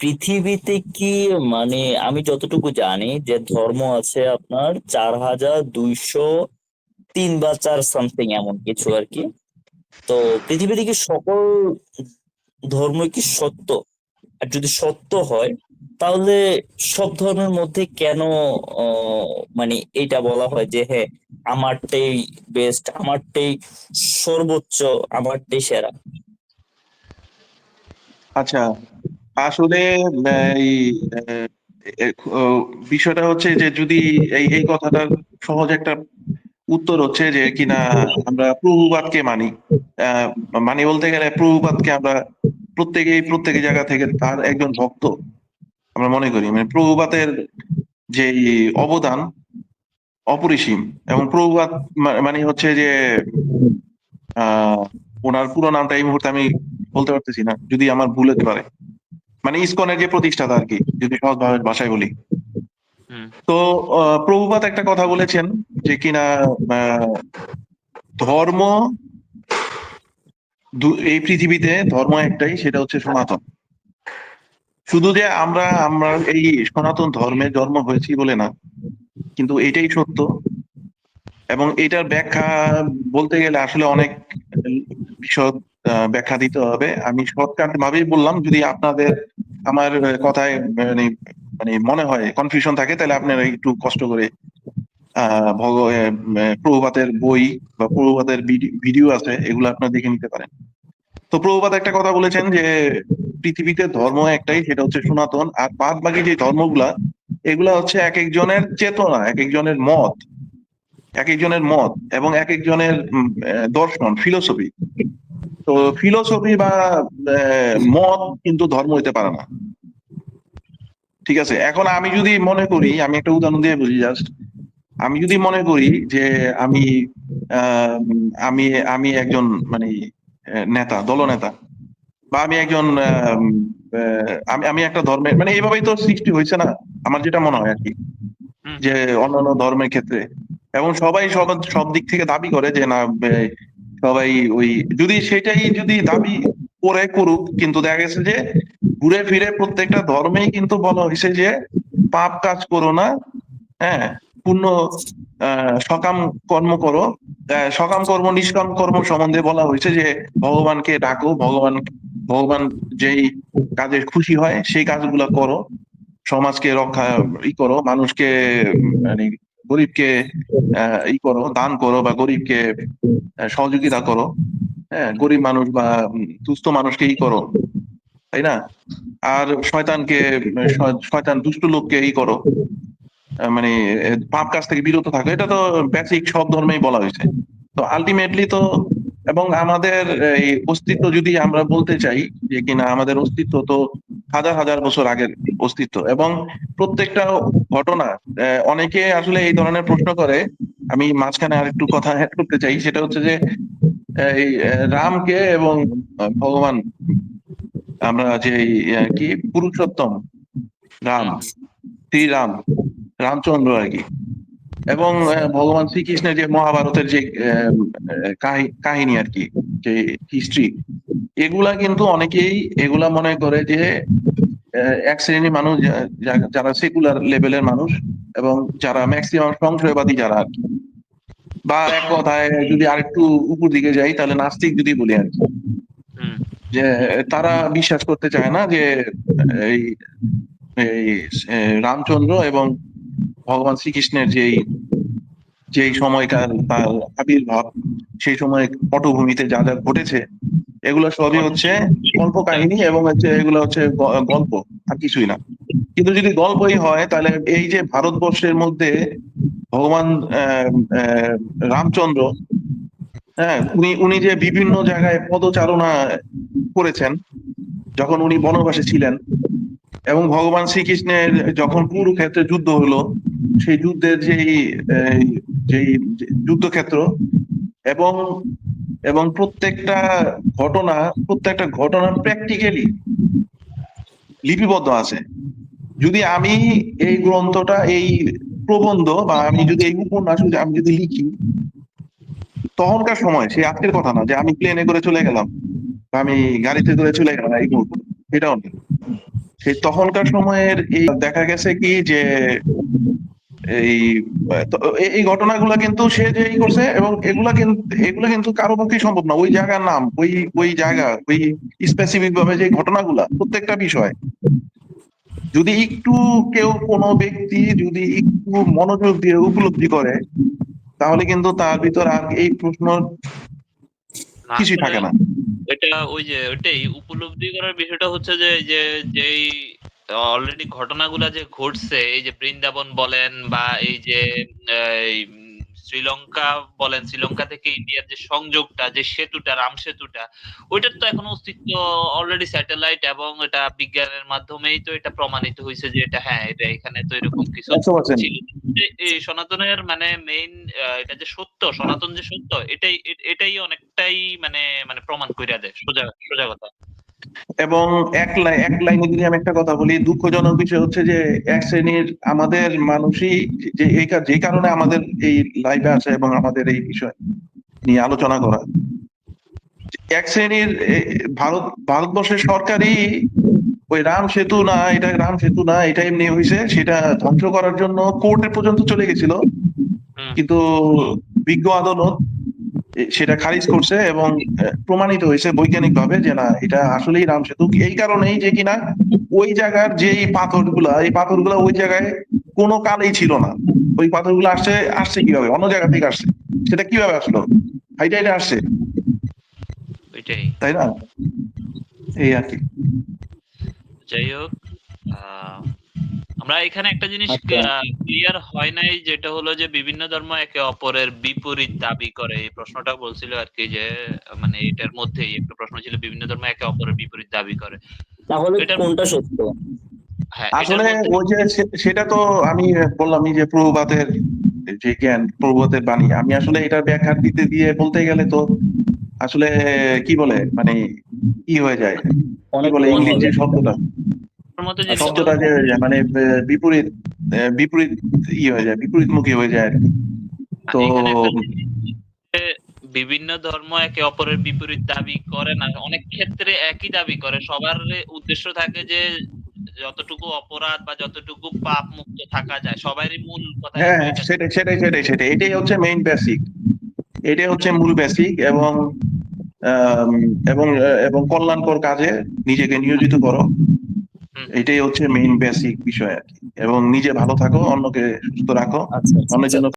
পৃথিবীতে কি মানে আমি যতটুকু জানি যে ধর্ম আছে আপনার চার হাজার দুইশো তিন বা চার সামথিং এমন কিছু আর কি। তো পৃথিবীতে কি সকল ধর্ম কি সত্য? আর যদি সত্য হয়, তাহলে সব ধর্মের মধ্যে কেন মানে এটা বলা হয় যে হ্যাঁ আমারটাই বেস্ট আমারটাই সর্বোচ্চ, আমারটাই সেরা? আচ্ছা আসলে এই বিষয়টা হচ্ছে যে যদি এই এই কথাটার সহজ একটা উত্তর হচ্ছে যে কিনা আমরা প্রভুবাদকে মানি মানি বলতে গেলে প্রভুবাদকে আমরা প্রত্যেকেই প্রত্যেক জায়গা থেকে তার একজন ভক্ত আমরা মনে করি। মানে প্রভুবাদের যে অবদান অপরিসীম এবং প্রভুবাদ মানে হচ্ছে যে আহ ওনার পুরো নামটা এই মুহূর্তে আমি বলতে পারতেছি না যদি আমার ভুল হতে পারে। মানে ইসকনের যে প্রতিষ্ঠাতা আর কি যদি সহজ ভাষায় বলি। তো প্রভুপাত একটা কথা বলেছেন যে কিনা ধর্ম এই পৃথিবীতে ধর্ম একটাই সেটা হচ্ছে সনাতন। শুধু যে আমরা আমরা এই সনাতন ধর্মে জন্ম হয়েছি বলে না কিন্তু এটাই সত্য। এবং এটার ব্যাখ্যা বলতে গেলে আসলে অনেক বিশদ ব্যাখ্যা দিতে হবে। আমি শর্টকাট ভাবেই বললাম যদি আপনাদের আমার কথায় মানে মানে মনে হয় কনফিউশন থাকে, তাহলে আপনারা একটু কষ্ট করে প্রভুপাতের বই বা প্রভুপাতের ভিডিও আছে, এগুলো আপনারা দেখে নিতে পারেন। তো প্রভুপাত একটা কথা বলেছেন যে, পৃথিবীতে ধর্ম একটাই, সেটা হচ্ছে সনাতন, আর বাদ বাকি যে ধর্মগুলা, এগুলা হচ্ছে এক একজনের চেতনা এক একজনের মত এক একজনের মত এবং এক একজনের দর্শন ফিলোসফি তো ফিলোসফি বা মত কিন্তু ধর্ম হইতে পারে না। ঠিক আছে? এখন আমি যদি মনে করি আমি একটা উদাহরণ দিয়ে বলি জাস্ট আমি যদি মনে করি যে আমি আমি আমি একজন মানে নেতা দলনেতা বা আমি একজন আমি আমি একটা ধর্মের মানে এইভাবেই তো সৃষ্টি হয়েছে না? আমার যেটা মনে হয় আর কি যে অন্যান্য ধর্মের ক্ষেত্রে। এবং সবাই সব সব দিক থেকে দাবি করে যে না সবাই ওই, যদি সেটাই যদি দাবি করে করুক, কিন্তু দেখা গেছে যে ঘুরে ফিরে প্রত্যেকটা ধর্মেই কিন্তু বলা হয়েছে যে পাপ কাজ করো না হ্যাঁ পূর্ণ সকাম কর্ম করো সকাম কর্ম, নিষ্কাম কর্ম সম্বন্ধে বলা হয়েছে যে ভগবানকে ডাকো, ভগবান ভগবান যেই কাজে খুশি হয়, সেই কাজগুলো করো, সমাজকে রক্ষা, ই করো, মানুষকে মানে গরিবকে ই করো, দান করো বা গরিবকে সহযোগিতা করো হ্যাঁ গরিব মানুষ বা দুস্থ মানুষকে ই করো, তাই না? আর শয়তানকে শয়তান দুষ্ট লোককে ই করো মানে পাপ কাজ থেকে বিরত থাকো, এটা তো বেসিক সব ধর্মেই বলা হয়েছে। তো আলটিমেটলি তো, এবং আমাদের, এই অস্তিত্ব যদি আমরা বলতে চাই যে কিনা আমাদের অস্তিত্ব তো হাজার হাজার বছর আগের অস্তিত্ব। এবং প্রত্যেকটা ঘটনা অনেকে আসলে এই ধরনের প্রশ্ন করে। আমি মাঝখানে আরেকটু কথা অ্যাড করতে চাই। সেটা হচ্ছে যে এই রামকে এবং ভগবান, আমরা যে কি? পুরুষোত্তম, রাম, শ্রীরাম, রামচন্দ্র আর কি। এবং ভগবান শ্রীকৃষ্ণের যে মহাভারতের যে কাহিনী আর কি, যে হিস্ট্রি এগুলা কিন্তু অনেকেই এগুলা মনে করে যে এক শ্রেণির মানুষ যারা সেকুলার লেভেলের মানুষ এবং যারা ম্যাক্সিমাম সংশয়বাদী যারা আর কি বা এক কথায় যদি আরেকটু উপর দিকে যাই তাহলে নাস্তিক যদি বলি আর কি হুম। যে তারা বিশ্বাস করতে চায় না যে এই এই রামচন্দ্র এবং ভগবান শ্রীকৃষ্ণের যেই যেই সময়কার তার আবির্ভাব সেই সময় পটভূমিতে যা যা ঘটেছে এগুলো সবই হচ্ছে গল্প কাহিনী এবং হচ্ছে এগুলো হচ্ছে গল্প, আর কিছুই না। কিন্তু যদি গল্পই হয়, তাহলে এই যে ভারতবর্ষের মধ্যে ভগবান রামচন্দ্র হ্যাঁ উনি উনি যে বিভিন্ন জায়গায় পদচারণা করেছেন, যখন উনি বনবাসে ছিলেন, এবং ভগবান শ্রীকৃষ্ণের যখন কুরুক্ষেত্রে যুদ্ধ হলো, সেই যুদ্ধের যেই যেই যুদ্ধক্ষেত্র, এবং এবং প্রত্যেকটা ঘটনা প্রত্যেকটা ঘটনা প্র্যাকটিক্যালি লিপিবদ্ধ আছে। যদি আমি এই গ্রন্থটা, এই প্রবন্ধ বা আমি যদি এই উপন্যাস আমি যদি লিখি, তখনকার সময় সে আজকের কথা না, যে আমি প্লেনে করে চলে গেলাম, বা আমি গাড়িতে করে চলে গেলাম, এই মুহূর্তে, এটাও সেই তখনকার সময়ের এই দেখা গেছে কি যে এই এই- ঘটনাগুলো কিন্তু সে যে করছে এবং এগুলা কিন্তু এগুলা কিন্তু কারও পক্ষে সম্ভব না। ওই জায়গার নাম ওই ওই জায়গা ওই স্পেসিফিক ভাবে যে ঘটনাগুলা প্রত্যেকটা বিষয়। যদি একটু কেউ কোনো ব্যক্তি যদি একটু মনোযোগ দিয়ে উপলব্ধি করে তাহলে কিন্তু তার ভিতর আর এই প্রশ্ন কিছুই থাকে না। এটা ওই যে ওইটাই। উপলব্ধি করার বিষয়টা হচ্ছে যে যে যেই অলরেডি ঘটনাগুলা যে ঘটছে এই যে বৃন্দাবন বলেন বা এই যে শ্রীলঙ্কা বলেন শ্রীলঙ্কা থেকে ইন্ডিয়ার যে সংযোগটা যে সেতুটা রাম সেতুটা ওইটার তো এখন অস্তিত্ব অলরেডি স্যাটেলাইট এবং এটা বিজ্ঞানের মাধ্যমেই তো এটা প্রমাণিত হয়েছে যে এটা হ্যাঁ এটা এখানে তো এরকম কিছু ছিল। এই সনাতনের মানে মেইন এটা যে সত্য সনাতন যে সত্য এটাই এটাই অনেকটাই মানে মানে প্রমাণ কইরা দেয় সোজা সোজা কথা। এবং এক লাইন এক লাইনে যদি আমি একটা কথা বলি দুঃখজনক বিষয় হচ্ছে যে এক শ্রেণির আমাদের মানুষই যে এই যে কারণে আমাদের এই লাইভে আছে এবং আমাদের এই বিষয় নিয়ে আলোচনা করা। এক শ্রেণির ভারত ভারতবর্ষের সরকারই ওই রাম সেতু না এটা রাম সেতু না এটা এমনি হয়েছে সেটা ধ্বংস করার জন্য কোর্টে পর্যন্ত চলে গেছিল। কিন্তু বিজ্ঞ আদালত সেটা খারিজ করছে এবং প্রমাণিত হয়েছে বৈজ্ঞানিক ভাবে যে না এটা আসলেই রাম সেতু। এই কারণেই যে কিনা ওই জায়গার যে পাথরগুলা এই পাথরগুলা ওই জায়গায় কোনো কালেই ছিল না। ওই পাথরগুলো আসছে আসছে কীভাবে? অন্য জায়গা থেকে আসছে। সেটা কীভাবে আসলো? হাইটা এটা আসছে। তাই না? এই আর কি। যাই হোক আহ, আমরা এখানে একটা জিনিস আচ্ছা। ক্লিয়ার হয় নাই যেটা হলো যে বিভিন্ন ধর্ম একে অপরের বিপরীত দাবি করে। এই প্রশ্নটা বলছিল আর কি যে মানে এটার মধ্যেই একটা প্রশ্ন ছিল বিভিন্ন ধর্ম একে অপরের বিপরীত দাবি করে। তাহলে এটা- কোনটা সত্য? হ্যাঁ আসলে মধ্যে- ওই যে সেটা তো আমি বললামই যে প্রভুপাতের যে জ্ঞান প্রভুপাতের বাণী আমি আসলে এটার ব্যাখ্যা দিতে দিয়ে বলতে গেলে তো আসলে কি বলে মানে ই হয়ে যায়। অনেক বলে ইংলিশ যে শব্দটা? মধ্যে শব্দটা যে মানে বিপরীত বিপরীত ই হয়ে যায় বিপরীতমুখী হয়ে যায় তো বিভিন্ন ধর্ম একে অপরের বিপরীত দাবি করে না অনেক ক্ষেত্রে একই দাবি করে। সবার উদ্দেশ্য থাকে যে যতটুকু অপরাধ বা যতটুকু পাপ মুক্ত থাকা যায় সবারই মূল কথা হ্যাঁ সেটাই সেটাই সেটাই সেটাই। এটাই হচ্ছে মেইন বেসিক এটাই হচ্ছে মূল বেসিক এবং এবং এবং কল্যাণকর কাজে নিজেকে নিয়োজিত করো। এটাই হচ্ছে মেইন বেসিক বিষয় আর কি। এবং নিজে ভালো থাকো অন্যকে সুস্থ রাখো। আচ্ছা আচ্ছা, অন্যের জন্য